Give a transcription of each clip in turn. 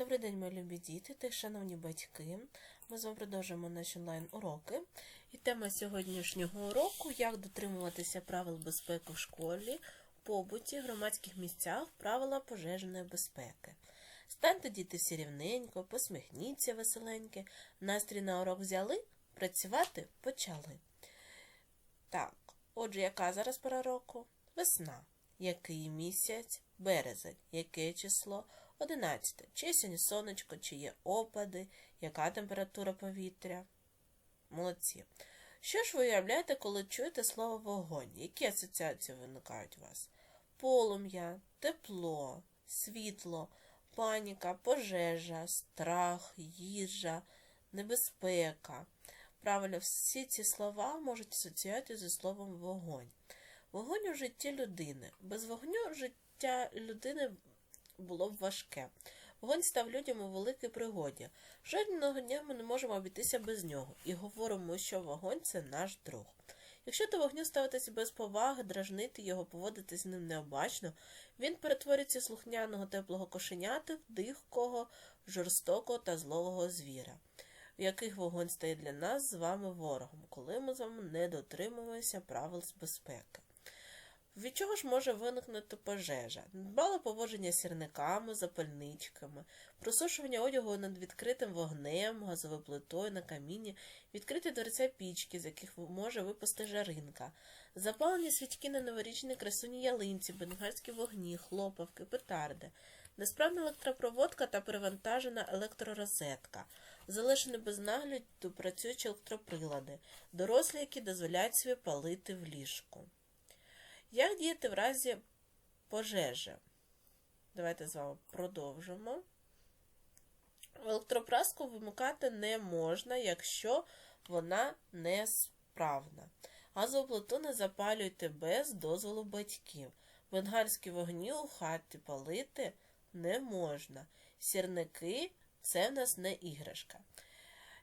Добрий день, мої любі діти та шановні батьки. Ми з вами продовжуємо наші онлайн-уроки. І тема сьогоднішнього уроку як дотримуватися правил безпеки в школі, побуті, громадських місцях, правила пожежної безпеки. Станьте діти всі рівненько, посміхніться веселеньки, настрій на урок взяли, працювати почали. Так, отже, яка зараз пора року? Весна. Який місяць? Березень. Яке число? 11. Чи сьогодні сонечко, чи є опади, яка температура повітря? Молодці. Що ж ви уявляєте, коли чуєте слово вогонь? Які асоціації виникають у вас? Полум'я, тепло, світло, паніка, пожежа, страх, їжа, небезпека. Правильно, всі ці слова можуть асоціювати зі словом вогонь. Вогонь у житті людини. Без вогню життя людини було б важке. Вогонь став людям у великій пригоді. Жодного дня ми не можемо обійтися без нього і говоримо, що вогонь це наш друг. Якщо до вогню ставитися без поваги, дражнити його, поводити з ним необачно, він перетвориться з слухняного теплого кошеняти в дихкого, жорстокого та злого звіра, в яких вогонь стає для нас з вами ворогом, коли ми з вами не дотримуємося правил з безпеки. Від чого ж може виникнути пожежа? Дбале поводження сірниками, запальничками, просушування одягу над відкритим вогнем, газовою плитою на камінні, відкриті дверця пічки, з яких може випасти жаринка, запалені свічки на новорічній красуні ялинці, бенгальські вогні, хлопавки, петарди, несправна електропроводка та перевантажена електророзетка, залишені без нагляду працюючі електроприлади, дорослі, які дозволяють собі палити в ліжку. Як діяти в разі пожежі? Давайте з вами продовжимо. Електропраску вимикати не можна, якщо вона несправна. Газову плиту не запалюйте без дозволу батьків. Бенгальські вогні у хаті палити не можна. Сірники це в нас не іграшка.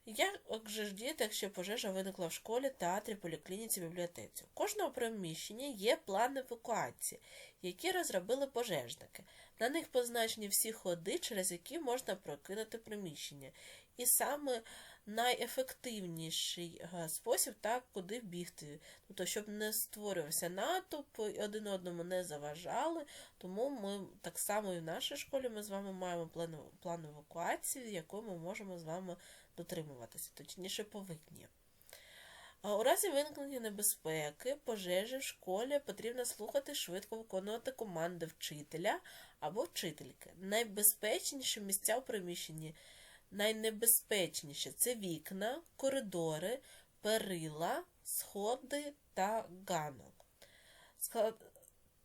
Як же ж діяти, якщо пожежа виникла в школі, театрі, поліклініці, бібліотеці? У кожного приміщення є план евакуації, які розробили пожежники. На них позначені всі ходи, через які можна прокинути приміщення. І саме найефективніший спосіб, так, куди бігти. Тобто, щоб не створювався натовп, один одному не заважали. Тому ми так само і в нашій школі ми з вами маємо план, план евакуації, яку ми можемо з вами дотримуватися, точніше повинні. У разі виникнення небезпеки, пожежі в школі потрібно слухати швидко виконувати команди вчителя або вчительки. Найбезпечніші місця у приміщенні, найнебезпечніші це вікна, коридори, перила, сходи та ганок.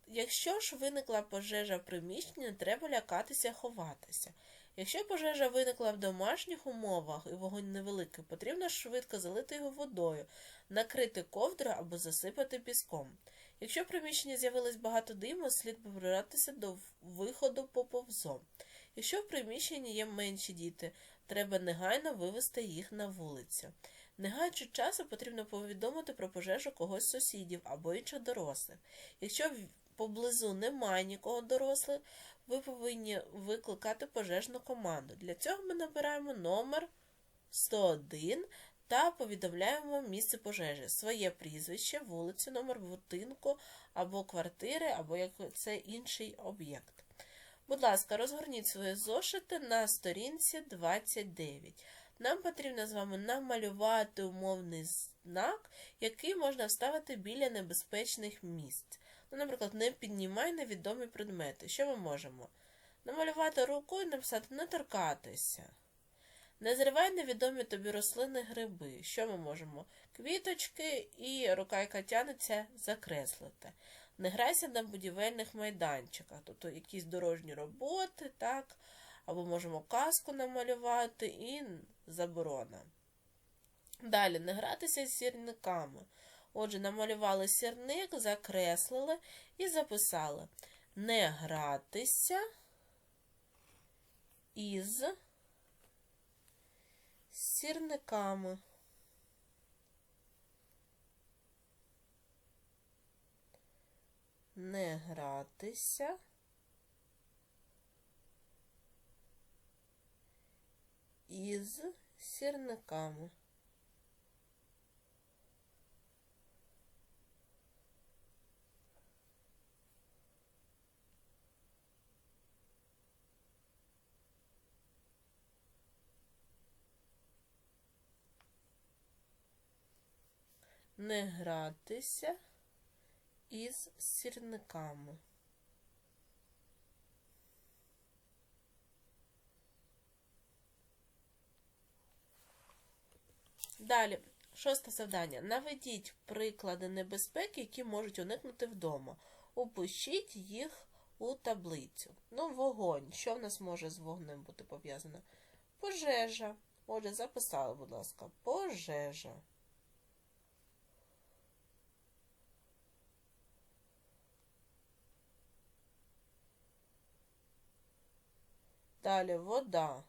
Якщо ж виникла пожежа в приміщенні, треба лякатися ховатися. Якщо пожежа виникла в домашніх умовах і вогонь невеликий, потрібно швидко залити його водою, накрити ковдру або засипати піском. Якщо в приміщенні з'явилось багато диму, слід побиратися до виходу поповзом. Якщо в приміщенні є менші діти, треба негайно вивести їх на вулицю. Не гаючи часу, потрібно повідомити про пожежу когось з сусідів або інших дорослих. Якщо поблизу немає нікого дорослих, ви повинні викликати пожежну команду. Для цього ми набираємо номер 101 та повідомляємо місце пожежі, своє прізвище, вулицю, номер будинку або квартири, або як це інший об'єкт. Будь ласка, розгорніть свої зошити на сторінці 29. Нам потрібно з вами намалювати умовний знак, який можна вставити біля небезпечних місць. Ну, Наприклад, не піднімай невідомі предмети. Що ми можемо? Намалювати руку і написати не торкатися. Не зривай невідомі тобі рослини гриби. Що ми можемо? Квіточки і рука, яка тянеться, закреслити. Не грайся на будівельних майданчиках, тобто якісь дорожні роботи, так, або можемо казку намалювати і заборона. Далі не гратися з сірниками. Отже, намалювали сірник, закреслили і записали не гратися із сірниками. Не гратися із сірниками. Не гратися із сірниками. Далі, шосте завдання. Наведіть приклади небезпеки, які можуть уникнути вдома. Опишіть їх у таблицю. Ну, вогонь. Що в нас може з вогнем бути пов'язано? Пожежа. Отже, записали, будь ласка, пожежа. Далі вода.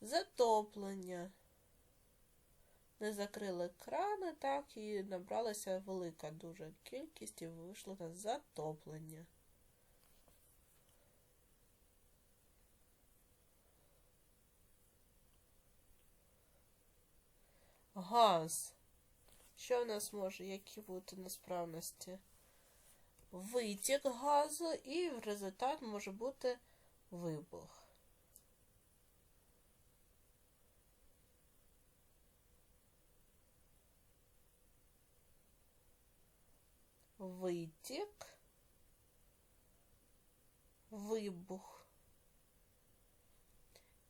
Затоплення. Не закрили крани, так, і набралася велика дуже кількість і вийшло на затоплення. Газ. Що в нас може, які бути несправності? Витік газу, і в результат може бути вибух. Витік, вибух,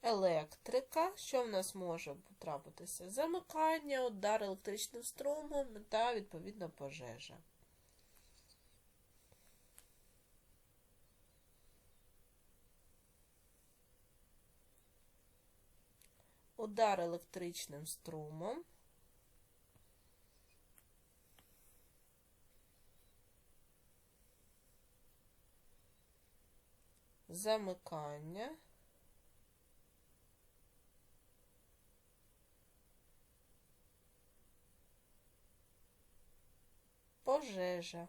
електрика. Що в нас може трапитися? Замикання, удар електричним струмом та, відповідно, пожежа. Удар електричним струмом. Замикання. Пожежа.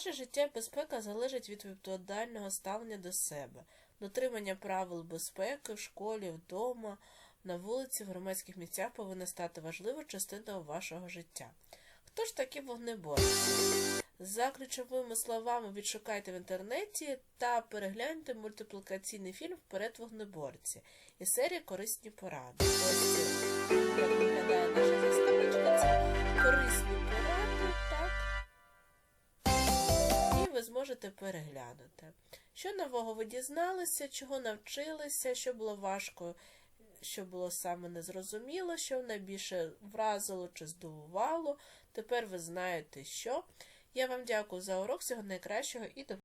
Наше життя і безпека залежить від відповідального ставлення до себе, дотримання правил безпеки в школі, вдома, на вулиці, в громадських місцях повинна стати важливою частиною вашого життя. Хто ж такі вогнеборці? За ключовими словами відшукайте в інтернеті та перегляньте мультиплікаційний фільм Вперед вогнеборці і серія Корисні поради. Ось як виглядає наша заставочка. Це корисні поради, зможете переглянути. Що нового ви дізналися, чого навчилися, що було важко, що було саме незрозуміло, що найбільше вразило чи здивувало. Тепер ви знаєте, що. Я вам дякую за урок. Всього найкращого і до